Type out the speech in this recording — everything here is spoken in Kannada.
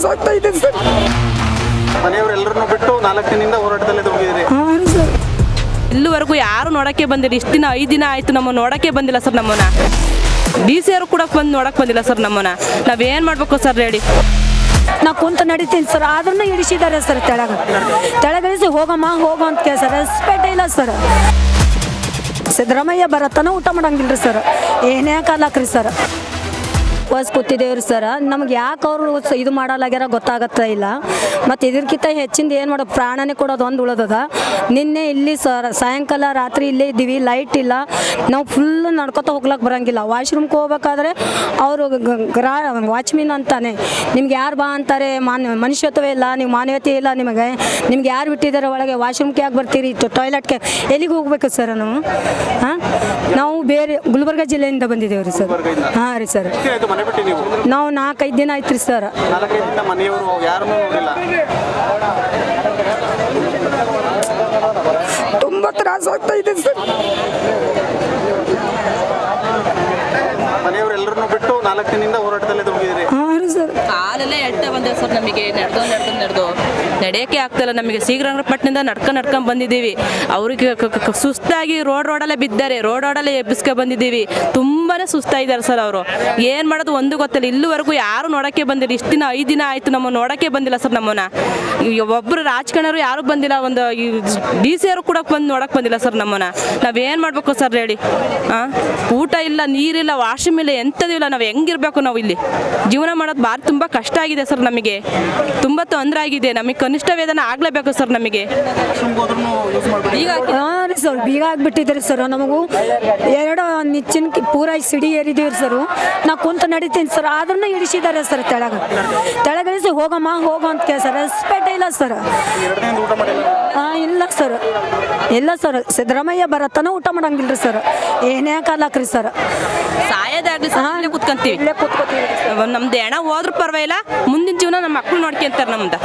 ತ್ರಾಸ ಆಗ್ತಾ ಇದೆ ಸರ್. ಮನೆಯವರೆಲ್ಲರನ್ನು ಬಿಟ್ಟು ನಾಲ್ಕು ದಿನದಿಂದ ಹೋರಾಟದಲ್ಲಿ ಹಾಂ ಸರ್. ಇಲ್ಲಿವರೆಗೂ ಯಾರು ನೋಡಕ್ಕೆ ಬಂದಿಲ್ಲ. ಇಷ್ಟು ದಿನ ಐದು ದಿನ ಆಯ್ತು ನಮ್ಮ ನೋಡಕ್ಕೆ ಬಂದಿಲ್ಲ ಸರ್ ನಮ್ಮನ್ನ. ಡಿ ಸಿ ಅವರು ಕೂಡ ಬಂದು ನೋಡಕ್ಕೆ ಬಂದಿಲ್ಲ ಸರ್ ನಮ್ಮನ್ನ. ನಾವೇನು ಮಾಡ್ಬೇಕು ಸರ್ ಹೇಳಿ. ನಾ ಕುಂತ ನಡಿತೀನಿ ಸರ್. ಆದ್ರೂ ಇಳಿಸಿದ್ದಾರೆ ಸರ್ ತೆಳಗ. ತೆಳಗಿಳಿಸಿ ಹೋಗಮ್ಮ ಹೋಗೋ ಅಂತ ಕೇಳಿ ಸರ್. ರೆಸ್ಪೆಕ್ಟ್ ಇಲ್ಲ ಸರ್. ಸಿದ್ದರಾಮಯ್ಯ ಬರತ್ತನ ಊಟ ಮಾಡಂಗಿಲ್ರಿ ಸರ್. ಏನೇ ಕಾಲಾಕ್ರಿ ಸರ್. ವಾಸ್ ಕೂತಿದ್ದೇವ್ರಿ ಸರ್. ನಮ್ಗೆ ಯಾಕೆ ಅವರು ಇದು ಮಾಡಲಾಗ್ಯಾರ ಗೊತ್ತಾಗತ್ತ ಇಲ್ಲ. ಮತ್ತು ಇದಕ್ಕಿಂತ ಹೆಚ್ಚಿಂದ ಏನು ಮಾಡೋ ಪ್ರಾಣನೇ ಕೊಡೋದು ಒಂದು ಉಳದದ. ನಿನ್ನೆ ಇಲ್ಲಿ ಸರ್ ಸಾಯಂಕಾಲ ರಾತ್ರಿ ಇಲ್ಲೇ ಇದ್ದೀವಿ ಲೈಟ್ ಇಲ್ಲ. ನಾವು ಫುಲ್ ನಡ್ಕೊತ ಹೋಗ್ಲಕ್ಕೆ ಬರಂಗಿಲ್ಲ. ವಾಶ್ರೂಮ್ಗೆ ಹೋಗ್ಬೇಕಾದ್ರೆ ಅವರು ಗ್ರಾ ವಾಚ್ಮಿನ್ ಅಂತಾನೆ. ನಿಮ್ಗೆ ಯಾರು ಬಾ ಅಂತಾರೆ ಮಾನ್ ಮನುಷ್ಯತ್ವ ಇಲ್ಲ ನೀವು ಮಾನವೀಯತೆ ಇಲ್ಲ ನಿಮಗೆ. ನಿಮ್ಗೆ ಯಾರು ಬಿಟ್ಟಿದ್ದಾರೆ ಒಳಗೆ ವಾಶ್ರೂಮ್ಗೆ ಯಾಕೆ ಬರ್ತೀರಿ ಟಾಯ್ಲೆಟ್ಗೆ ಎಲ್ಲಿಗೆ ಹೋಗ್ಬೇಕು ಸರ್ ನಾವು? ಹಾಂ? ನಾವು ಬೇರೆ ಗುಲ್ಬರ್ಗ ಜಿಲ್ಲೆಯಿಂದ ಬಂದಿದ್ದೇವೆ ರೀ ಸರ್ ಹಾಂ ರೀ ಸರ್. ಮನೆ ಬಿಟ್ಟು ನೀವು? ನಾವು ನಾಲ್ಕೈದು ದಿನ ಆಯ್ತು ರೀ ಸರ್. ನಾಲ್ಕೈದು ದಿನ ಮನೆಯವರು ಯಾರನ್ನೂ ನೋಡಿಲ್ಲ. ತುಂಬ ತ್ರಾಸ ಆಗ್ತಾ ಇದೆ ಸರ್. ಮನೆಯವರೆಲ್ಲರನ್ನು ಬಿಟ್ಟು ನಾಲ್ಕು ದಿನದಿಂದ ಹೋರಾಟದಲ್ಲಿ ಹೋಗಿದ್ದೀರಿ ಹಾಂ ರೀ ಸರ್. ಕಾಲೆಲ್ಲ ಎಟ್ಟ ಬಂದೇವೆ ಸರ್ ನಮಗೆ ನಡೆದು ನಡೆದು ನಡೆದು. ನಡೆಯೋಕ್ಕೆ ಆಗ್ತಿಲ್ಲ. ನಮಗೆ ಶ್ರೀರಂಗಪಟ್ಟಣದಿಂದ ನಡ್ಕೊಂಡು ನಡ್ಕೊಂಡು ಬಂದಿದ್ದೀವಿ. ಅವ್ರಿಗೆ ಸುಸ್ತಾಗಿ ರೋಡ್ ರೋಡಲ್ಲೇ ಬಿದ್ದಾರೆ. ರೋಡ್ ರೋಡಲ್ಲೇ ಎಬ್ಬಿಸ್ಕೊ ಬಂದಿದ್ದೀವಿ. ತುಂಬಾನೇ ಸುಸ್ತಾಗಿದ್ದಾರೆ ಸರ್ ಅವರು. ಏನು ಮಾಡೋದು ಒಂದು ಗೊತ್ತಿಲ್ಲ. ಇಲ್ಲಿವರೆಗೂ ಯಾರು ನೋಡೋಕ್ಕೆ ಬಂದಿಲ್ಲ. ಇಷ್ಟು ದಿನ, ಐದು ದಿನ ಆಯಿತು ನಮ್ಮ ನೋಡೋಕ್ಕೆ ಬಂದಿಲ್ಲ ಸರ್ ನಮ್ಮನ್ನ. ಒಬ್ಬರು ರಾಜಕಾರಣರು ಯಾರು ಬಂದಿಲ್ಲ. ಒಂದು ಡಿ ಸಿ ಅವರು ಕೂಡ ಬಂದು ನೋಡಕ್ಕೆ ಬಂದಿಲ್ಲ ಸರ್ ನಮ್ಮನ್ನ. ನಾವೇನು ಮಾಡಬೇಕು ಸರ್ ಹೇಳಿ? ಹಾಂ ಊಟ ಇಲ್ಲ, ನೀರಿಲ್ಲ, ವಾಶ್ರೂಮ್ ಇಲ್ಲ, ಎಂಥದ್ದು ಇಲ್ಲ. ನಾವು ಹೆಂಗಿರ್ಬೇಕು ನಾವು ಇಲ್ಲಿ? ಜೀವನ ಮಾಡೋದು ಭಾರಿ ತುಂಬ ಕಷ್ಟ ಆಗಿದೆ ಸರ್ ನಮಗೆ. ತುಂಬ ತೊಂದರೆ ಆಗಿದೆ. ನಮಗೆ ಕನಿಷ್ಠ ವೇತನ ಆಗಲೇಬೇಕು ಸರ್ ನಮಗೆ. ಹಾಂ ರೀ ಸರ್ ಬೀಗ ಆಗ್ಬಿಟ್ಟಿದ್ರಿ ಸರ್ ನಮಗೂ. ಎರಡು ನಿಚ್ಚಿನ ಪೂರ ಸಿಡಿ ಏರಿದೀವಿ ಸರ್. ನಾ ಕುಂತ ನಡಿತೀನಿ ಸರ್ ಆದ್ರೂ ಇಳಿಸಿದ್ದಾರೆ ಸರ್ ತೆಳಗ. ತೆಳಗಿಳಿಸಿ ಹೋಗಮ್ಮ ಹೋಗು ಅಂತ ಕೇಳ ಸರ್ ರೆಸ್ಪೆಕ್ಟ್ ಇಲ್ಲ ಸರ್. ಹಾಂ ಇಲ್ಲ ಸರ್. ಇಲ್ಲ ಸರ್ ಸಿದ್ದರಾಮಯ್ಯ ಬರತ್ತನ ಊಟ ಮಾಡಂಗಿಲ್ರಿ ಸರ್. ಏನೇ ಕಾಲಾಕ್ರಿ ಸರ್. ಸಾಯೋದಾಗಲಿ ಸರ್ ಇಲ್ಲೇ ಕುತ್ಕೊಂತೀವಿ. ಇಲ್ಲೇ ಕೂತ್ಕೋತೀವಿ. ನಮ್ದು ಹೆಣ ಹೋದ್ರೂ ಪರವಾಗಿಲ್ಲ ಮುಂದಿನ ಜೀವನ ನಮ್ಮ ಮಕ್ಕಳು ನೋಡ್ಕೊಂತಾರೆ ನಮ್ದು.